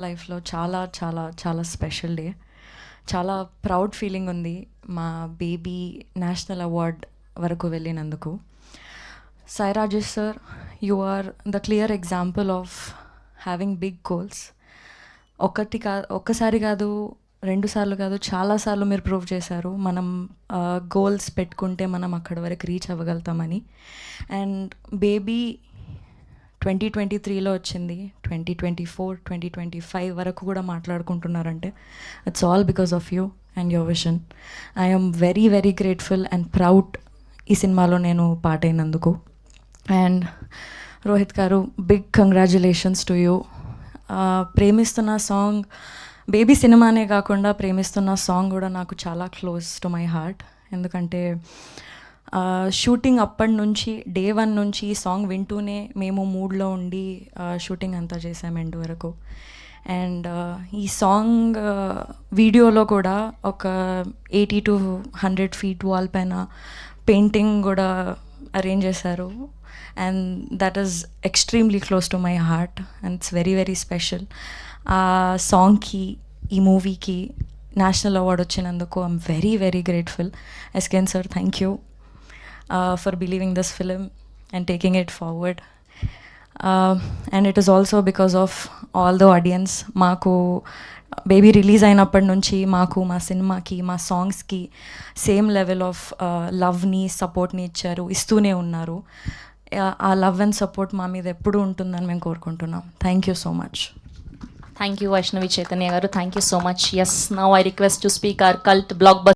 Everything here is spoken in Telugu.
లైఫ్లో చాలా చాలా చాలా స్పెషల్ డే. చాలా ప్రౌడ్ ఫీలింగ్ ఉంది మా బేబీ నేషనల్ అవార్డ్ వరకు వెళ్ళినందుకు. Sai Rajesh sir you are the clear example of having big goals. ఒకటి కా ఒక్కసారి కాదు రెండు సార్లు కాదు చాలాసార్లు మీరు ప్రూవ్ చేశారు. మనం గోల్స్ పెట్టుకుంటే మనం అక్కడ వరకు రీచ్ అవ్వగలుగుతామని. అండ్ బేబీ ట్వంటీ ట్వంటీ త్రీలో వచ్చింది. Twenty twenty four twenty twenty five వరకు కూడా మాట్లాడుకుంటున్నారంటే it's all because of you and your vision I'm very very grateful and proud ఈ సినిమాలో నేను పాట అయినందుకు. అండ్ రోహిత్ గారు big congratulations to you Premistunna song Baby సినిమానే కాకుండా ప్రేమిస్తున్న సాంగ్ కూడా నాకు చాలా క్లోజ్ టు మై హార్ట్. ఎందుకంటే షూటింగ్ అప్పటి నుంచి డే వన్ నుంచి ఈ సాంగ్ వింటూనే మేము మూడ్లో ఉండి షూటింగ్ అంతా చేసాం ఎండ్ వరకు. అండ్ ఈ సాంగ్ వీడియోలో కూడా ఒక eighty to hundred feet wall పైన పెయింటింగ్ కూడా అరేంజ్ చేశారు. And that is extremely close to my heart and it's very very special ఆ సాంగ్కి ఈ మూవీకి నేషనల్ అవార్డ్ వచ్చినందుకు I'm very very grateful SKN sir thank you for believing this film and taking it forward and it is also because of all the audience మాకు బేబీ రిలీజ్ అయినప్పటి నుంచి మాకు మా సినిమాకి మా సాంగ్స్కి సేమ్ లెవెల్ ఆఫ్ లవ్ని సపోర్ట్ని ఇచ్చారు ఇస్తూనే ఉన్నారు. ఆ- లవ్ అండ్ సపోర్ట్ మా మీద ఎప్పుడు ఉంటుందని మేము కోరుకుంటున్నాం. Thank you so much thank you Vaishnavi Chaitanya గారు. Thank you so much yes now request to speak our cult block blockbuster.